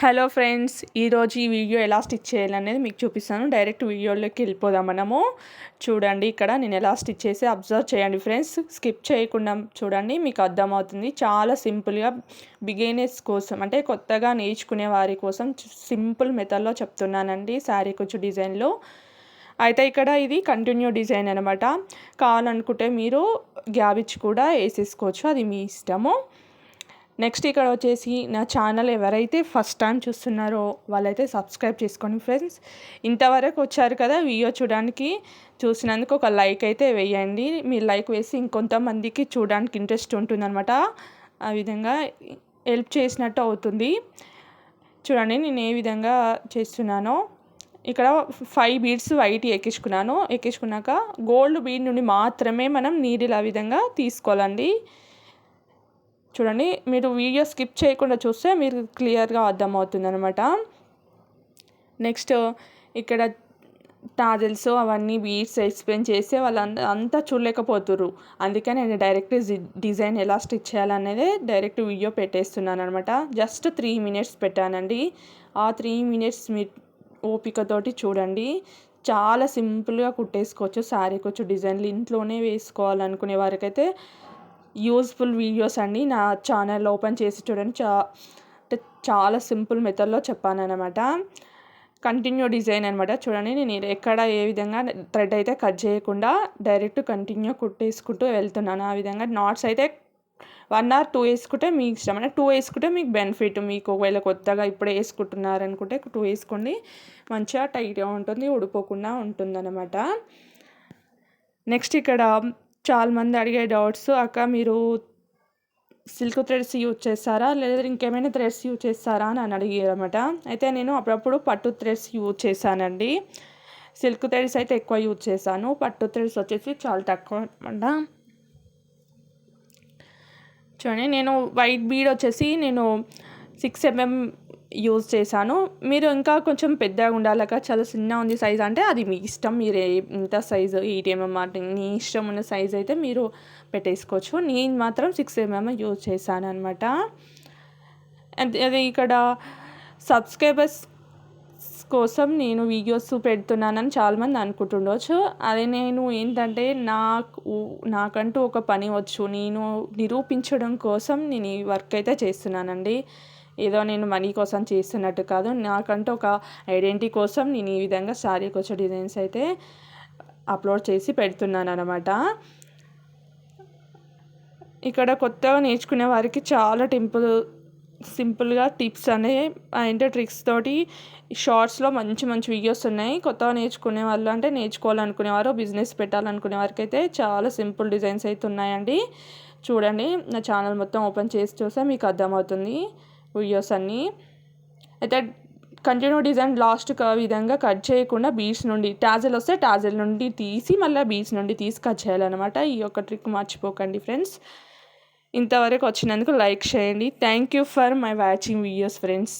Hello friends ఈరోజు ఈ video ఎలా స్టిచ్ చేయాలనేది మీకు చూపిస్తాను. డైరెక్ట్ వీడియోలోకి వెళ్ళిపోదాం మనము. చూడండి ఇక్కడ నేను ఎలా స్టిచ్ చేసి అబ్జర్వ్ చేయండి ఫ్రెండ్స్. స్కిప్ చేయకుండా చూడండి మీకు అర్థమవుతుంది. చాలా సింపుల్గా బిగినర్స్ కోసం అంటే కొత్తగా నేర్చుకునే వారి కోసం సింపుల్ మెథడ్లో చెప్తున్నానండి శారీ కొంచెం డిజైన్లో. అయితే ఇక్కడ ఇది కంటిన్యూ డిజైన్ అనమాట కావాలనుకుంటే మీరు గ్యాబిచ్ కూడా వేసేసుకోవచ్చు అది మీ ఇష్టము. నెక్స్ట్ ఇక్కడ వచ్చేసి నా ఛానల్ ఎవరైతే ఫస్ట్ టైం చూస్తున్నారో వాళ్ళైతే సబ్స్క్రైబ్ చేసుకోండి ఫ్రెండ్స్. ఇంతవరకు వచ్చారు కదా వీడియో చూడడానికి చూసినందుకు ఒక లైక్ అయితే వేయండి. మీరు లైక్ వేసి ఇంకొంతమందికి చూడడానికి ఇంట్రెస్ట్ ఉంటుందన్నమాట. ఆ విధంగా హెల్ప్ చేసినట్టు అవుతుంది. చూడండి నేను ఏ విధంగా చేస్తున్నానో. ఇక్కడ ఫైవ్ బీడ్స్ వైట్ ఎక్కించుకున్నాను. ఎక్కించుకున్నాక గోల్డ్ బీడ్ నుండి మాత్రమే మనం నీడిల్ ఆ విధంగా తీసుకోవాలండి. చూడండి మీరు వీడియో స్కిప్ చేయకుండా చూస్తే మీరు క్లియర్గా అర్థమవుతుంది అనమాట నెక్స్ట్ ఇక్కడ టాజల్స్ అవన్నీ బీట్స్ ఎక్స్ప్లెయిన్ చేస్తే వాళ్ళు అంతా చూడలేకపోతుర్రు. అందుకే నేను డైరెక్ట్ డిజైన్ ఎలా స్టిచ్ చేయాలనేది డైరెక్ట్ వీడియో పెట్టేస్తున్నాను అనమాట జస్ట్ త్రీ మినిట్స్ పెట్టానండి. ఆ త్రీ మినిట్స్ మీ ఓపికతోటి చూడండి. చాలా సింపుల్గా కుట్టేసుకోవచ్చు శారీకి వచ్చి డిజైన్లు ఇంట్లోనే వేసుకోవాలనుకునే వారికైతే యూస్ఫుల్ వీడియోస్ అండి నా ఛానల్ ఓపెన్ చేసి చూడండి. చా అంటే చాలా సింపుల్ మెథడ్లో చెప్పాను అనమాట కంటిన్యూ డిజైన్ అనమాట చూడండి నేను ఎక్కడ ఏ విధంగా థ్రెడ్ అయితే కట్ చేయకుండా డైరెక్ట్ కంటిన్యూ కుట్టేసుకుంటూ వెళ్తున్నాను. ఆ విధంగా నాట్స్ అయితే వన్ ఆర్ టూ వేసుకుంటే మీకు ఇష్టం. అంటే టూ వేసుకుంటే మీకు బెనిఫిట్. మీకు ఒకవేళ కొత్తగా ఇప్పుడే వేసుకుంటున్నారు అనుకుంటే టూ వేసుకోండి. మంచిగా టైట్గా ఉంటుంది ఊడిపోకుండా ఉంటుందన్నమాట. నెక్స్ట్ ఇక్కడ చాలామంది అడిగే డౌట్స్ అక్క మీరు సిల్క్ థ్రెడ్స్ యూజ్ చేస్తారా? లేదా ఇంకేమైనా థ్రెడ్స్ యూజ్ చేస్తారా అని అడిగారు అనమాట అయితే నేను అప్పుడప్పుడు పట్టు థ్రెడ్స్ యూజ్ చేశానండి. సిల్క్ థ్రెడ్స్ అయితే ఎక్కువ యూజ్ చేశాను. పట్టు థ్రెడ్స్ వచ్చేసి చాలా తక్కువ అనమాట చూడండి నేను వైట్ బీడ్ వచ్చేసి నేను సిక్స్ ఎంఎం యూజ్ చేశాను. మీరు ఇంకా కొంచెం పెద్దగా ఉండాలక చాలా చిన్న ఉంది సైజ్ అంటే అది మీ ఇష్టం. మీరు ఎంత సైజు ఎయిట్ ఎంఎం మీ ఇష్టం ఉన్న సైజ్ అయితే మీరు పెట్టేసుకోవచ్చు. నేను మాత్రం సిక్స్ ఎంఎం యూజ్ చేశాను అనమాట అది ఇక్కడ సబ్స్క్రైబర్స్ కోసం నేను వీడియోస్ పెడుతున్నానని చాలామంది అనుకుంటుండవచ్చు అదే నేను ఏంటంటే నాకు నాకంటూ ఒక పని వచ్చు. నేను నిరూపించడం కోసం నేను ఈ వర్క్ అయితే చేస్తున్నానండి. ఏదో నేను మనీ కోసం చేస్తున్నట్టు కాదు. నాకంటూ ఒక ఐడెంటిటీ కోసం నేను ఈ విధంగా శారీకి వచ్చే డిజైన్స్ అయితే అప్లోడ్ చేసి పెడుతున్నాను అనమాట ఇక్కడ కొత్తగా నేర్చుకునే వారికి చాలా టెంపుల్ సింపుల్గా టిప్స్ అనే అంటే ట్రిక్స్ తోటి షార్ట్స్లో మంచి మంచి వీడియోస్ ఉన్నాయి. కొత్తగా నేర్చుకునే వాళ్ళు అంటే నేర్చుకోవాలనుకునేవారు బిజినెస్ పెట్టాలనుకునే వారికి అయితే చాలా సింపుల్ డిజైన్స్ అయితే ఉన్నాయండి. చూడండి నా ఛానల్ మొత్తం ఓపెన్ చేసి చూస్తే మీకు అర్థమవుతుంది. వీడియోస్ అన్నీ. అయితే కంటిన్యూ డిజైన్ లాస్ట్ విధంగా కట్ చేయకుండా బీచ్ నుండి టాజల్ వస్తే టాజల్ నుండి తీసి మళ్ళీ బీచ్ నుండి తీసి కట్ చేయాలన్నమాట. ఈ యొక్క ట్రిక్ మర్చిపోకండి ఫ్రెండ్స్ ఇంతవరకు వచ్చినందుకు లైక్ చేయండి. Thank you for my watching videos friends